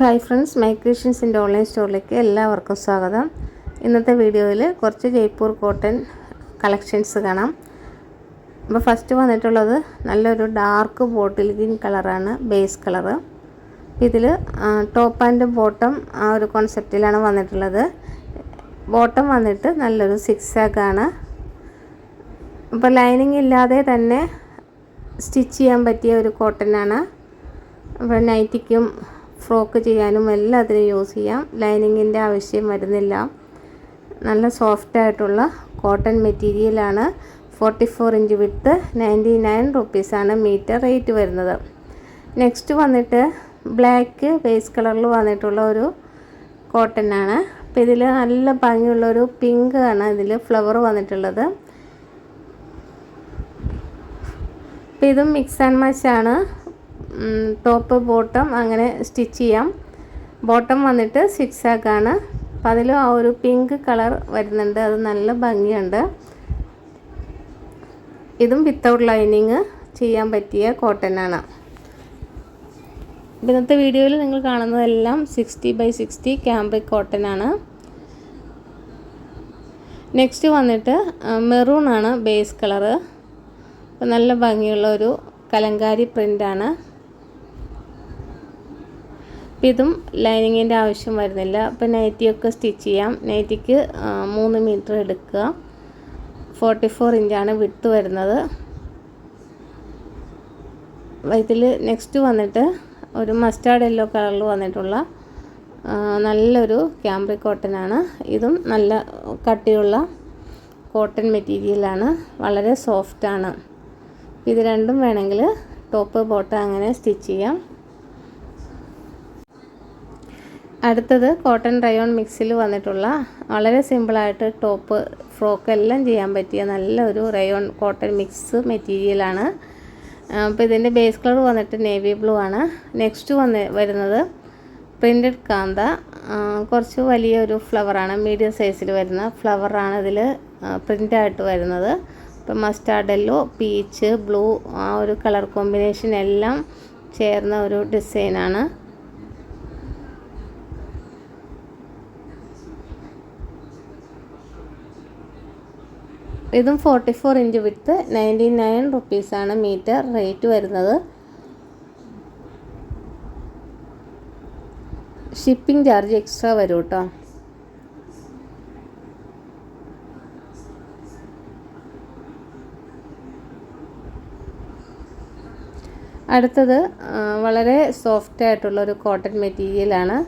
Hi friends my ക്രിയേഷൻസിന്റെ online സ്റ്റോറിലേക്ക് എല്ലാവർക്കും സ്വാഗതം. ഇന്നത്തെ വീഡിയോയിൽ കുറച്ച് ജയ്പൂർ കോട്ടൺ കളക്ഷൻസ് കാണാം. അപ്പോൾ ഫസ്റ്റ് വന്നിട്ടുള്ളത് നല്ലൊരു ഡാർക്ക് ബോട്ടിൽ ഗ്രീൻ കളറാണ് ബേസ് കളറ് ഇതിൽ ടോപ്പ് ആൻഡ് ബോട്ടം ആ ഒരു കോൺസെപ്റ്റിലാണ് വന്നിട്ടുള്ളത്. ബോട്ടം വന്നിട്ട് നല്ലൊരു സിക്സ് ആണ്. അപ്പോൾ ലൈനിങ് ഇല്ലാതെ തന്നെ സ്റ്റിച്ച് ചെയ്യാൻ പറ്റിയ ഒരു കോട്ടനാണ് അപ്പോൾ നൈറ്റിക്കും ഫ്രോക്ക് ചെയ്യാനും എല്ലാത്തിനും യൂസ് ചെയ്യാം. ലൈനിങ്ങിന്റെ ആവശ്യം വരുന്നില്ല. നല്ല സോഫ്റ്റ് ആയിട്ടുള്ള കോട്ടൺ മെറ്റീരിയലാണ് ഫോർട്ടി ഫോർ ഇഞ്ച് വിട്ട് നയന്റി നയൻ റുപ്പീസാണ് മീറ്റർ റേറ്റ് വരുന്നത്. നെക്സ്റ്റ് വന്നിട്ട് ബ്ലാക്ക് ബേസ് കളറിൽ വന്നിട്ടുള്ള ഒരു കോട്ടൺ ആണ്. അപ്പോൾ ഇതിൽ നല്ല ഭംഗിയുള്ളൊരു പിങ്ക് ആണ് ഇതിൽ ഫ്ലവർ വന്നിട്ടുള്ളത്. അപ്പോൾ ഇതും മിക്സ് ആൻഡ് മാച്ച് ആണ്. ടോപ്പ് ബോട്ടം അങ്ങനെ സ്റ്റിച്ച് ചെയ്യാം. ബോട്ടം വന്നിട്ട് സിക്സ് ആക്കാണ് അപ്പം അതിലും ആ ഒരു പിങ്ക് കളർ വരുന്നുണ്ട്. അത് നല്ല ഭംഗിയുണ്ട്. ഇതും വിത്തൗട്ട് ലൈനിങ് ചെയ്യാൻ പറ്റിയ കോട്ടൺ ആണ്. ഇന്നത്തെ വീഡിയോയിൽ നിങ്ങൾ കാണുന്നതെല്ലാം sixty by sixty cambric cotton ആണ്. നെക്സ്റ്റ് വന്നിട്ട് മെറൂൺ ആണ് ബേസ് കളറ് നല്ല ഭംഗിയുള്ള ഒരു കലങ്കാരി പ്രിന്റാണ് ഇതും ലൈനിങ്ങിന്റെ ആവശ്യം വരുന്നില്ല. അപ്പം നൈറ്റിയൊക്കെ സ്റ്റിച്ച് ചെയ്യാം. നൈറ്റിക്ക് മൂന്ന് മീറ്റർ എടുക്കുക. ഫോർട്ടി ഫോർ ഇഞ്ചാണ് വിട്ട് വരുന്നത്. ഇതിൽ നെക്സ്റ്റ് വന്നിട്ട് ഒരു മസ്റ്റാർഡ് യെല്ലോ കളറിൽ വന്നിട്ടുള്ള നല്ലൊരു ക്യാമ്പ്രി കോട്ടൺ ആണ് ഇതും നല്ല കട്ടിയുള്ള കോട്ടൺ മെറ്റീരിയലാണ്. വളരെ സോഫ്റ്റാണ്. ഇത് രണ്ടും വേണമെങ്കിൽ ടോപ്പ് ബോട്ടം അങ്ങനെ സ്റ്റിച്ച് ചെയ്യാം. അടുത്തത് കോട്ടൺ റയോൺ മിക്സിൽ വന്നിട്ടുള്ള വളരെ സിമ്പിളായിട്ട് ടോപ്പ് ഫ്രോക്ക് എല്ലാം ചെയ്യാൻ പറ്റിയ നല്ലൊരു റയോൺ കോട്ടൺ മിക്സ് മെറ്റീരിയലാണ് അപ്പോൾ ഇതിന്റെ ബേസ് കളർ വന്നിട്ട് നേവി ബ്ലൂ ആണ്. നെക്സ്റ്റ് വന്ന് വരുന്നത് പ്രിന്റഡ് കാന്ത. കുറച്ച് വലിയൊരു ഫ്ലവറാണ് മീഡിയം സൈസിൽ വരുന്ന ഫ്ലവറാണ് ഇതിൽ പ്രിന്റായിട്ട് വരുന്നത്. ഇപ്പം മസ്റ്റാർഡ് യെല്ലോ പീച്ച് ബ്ലൂ ആ ഒരു കളർ കോമ്പിനേഷൻ എല്ലാം ചേർന്ന ഒരു ഡിസൈനാണ് ഇതും ഫോർട്ടി ഫോർ ഇഞ്ച് വിട്ട് നയന്റി നയൻ റുപ്പീസാണ് മീറ്റർ റേറ്റ് വരുന്നത്. ഷിപ്പിംഗ് ചാർജ് എക്സ്ട്രാ വരും കേട്ടോ അടുത്തത് വളരെ സോഫ്റ്റ് ഒരു കോട്ടൺ മെറ്റീരിയലാണ്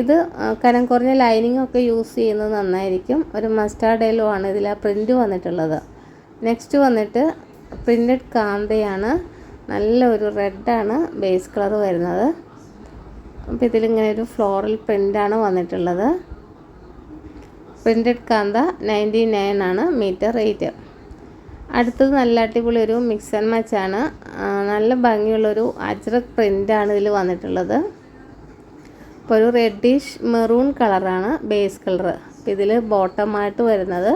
ഇത് കനം കുറഞ്ഞ ലൈനിങ് ഒക്കെ യൂസ് ചെയ്യുന്നത് നന്നായിരിക്കും. ഒരു മസ്റ്റാർഡ് യെല്ലോ ആണ് ഇതിൽ ആ പ്രിന്റ് വന്നിട്ടുള്ളത്. നെക്സ്റ്റ് വന്നിട്ട് പ്രിന്റഡ് കാന്തയാണ്. നല്ല ഒരു റെഡാണ് ബേസ് കളർ വരുന്നത്. അപ്പോൾ ഇതിലിങ്ങനെ ഒരു ഫ്ലോറൽ പ്രിന്റാണ് വന്നിട്ടുള്ളത്. പ്രിന്റഡ് കാന്ത നയന്റി നയൻ ആണ് മീറ്റർ റേറ്റ് അടുത്തത് നല്ല അടിപൊളി ഒരു മിക്സ് ആൻഡ് മച്ചാണ് നല്ല ഭംഗിയുള്ളൊരു അജ്രക് പ്രിന്റാണ് ഇതിൽ വന്നിട്ടുള്ളത്. ഇപ്പോൾ ഒരു റെഡിഷ് മെറൂൺ കളറാണ് ബേസ് കളർ അപ്പോൾ ഇതിൽ ബോട്ടമായിട്ട് വരുന്നത്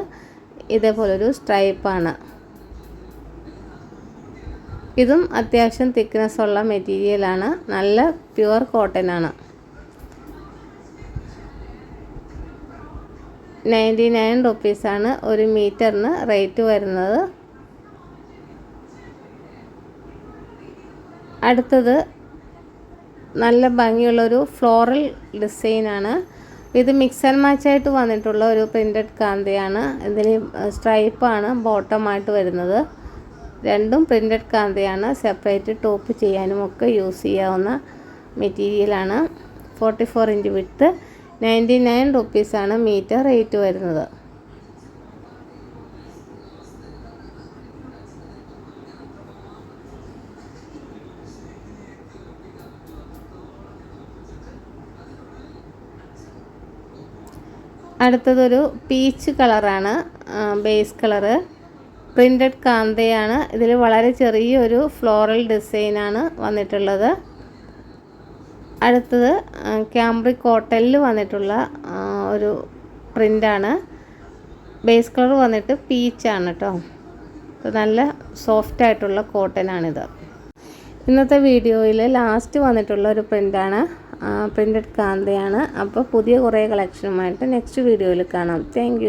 ഇതേപോലൊരു സ്ട്രൈപ്പാണ് ഇതും അത്യാവശ്യം തിക്നെസ് ഉള്ള മെറ്റീരിയലാണ് നല്ല പ്യുവർ കോട്ടൺ ആണ്. നയന്റി നയൻ റുപ്പീസാണ് ഒരു മീറ്ററിന് റേറ്റ് വരുന്നത്. അടുത്തത് നല്ല ഭംഗിയുള്ളൊരു ഫ്ലോറൽ ഡിസൈനാണ് ഇത് മിക്സ് ആൻഡ് മാച്ചായിട്ട് വന്നിട്ടുള്ള ഒരു പ്രിന്റഡ് കാന്തയാണ്. ഇതിൽ സ്ട്രൈപ്പാണ് ബോട്ടമായിട്ട് വരുന്നത്. രണ്ടും പ്രിന്റഡ് കാന്തയാണ്. സെപ്പറേറ്റ് ടോപ്പ് ചെയ്യാനും ഒക്കെ യൂസ് ചെയ്യാവുന്ന മെറ്റീരിയലാണ് ഫോർട്ടി ഫോർ ഇഞ്ച് വിട്ട് നയന്റി നയൻ റുപ്പീസാണ് മീറ്റർ റേറ്റ് വരുന്നത്. അടുത്തതൊരു പീച്ച് കളറാണ് ബേസ് കളറ് പ്രിന്റഡ് കാന്തയാണ്. ഇതിൽ വളരെ ചെറിയൊരു ഫ്ലോറൽ ഡിസൈനാണ് വന്നിട്ടുള്ളത്. അടുത്തത് ക്യാമ്പ്രി കോട്ടലിൽ വന്നിട്ടുള്ള ഒരു പ്രിന്റാണ് ബേസ് കളർ വന്നിട്ട് പീച്ചാണ് കേട്ടോ നല്ല സോഫ്റ്റ് ആയിട്ടുള്ള കോട്ടനാണിത് ഇന്നത്തെ വീഡിയോയിൽ ലാസ്റ്റ് വന്നിട്ടുള്ള ഒരു പ്രിന്റാണ് പ്രിന്റഡ് കാന്തയാണ്. അപ്പോൾ പുതിയ കുറേ കളക്ഷനുമായിട്ട് നെക്സ്റ്റ് വീഡിയോയിൽ കാണാം. താങ്ക്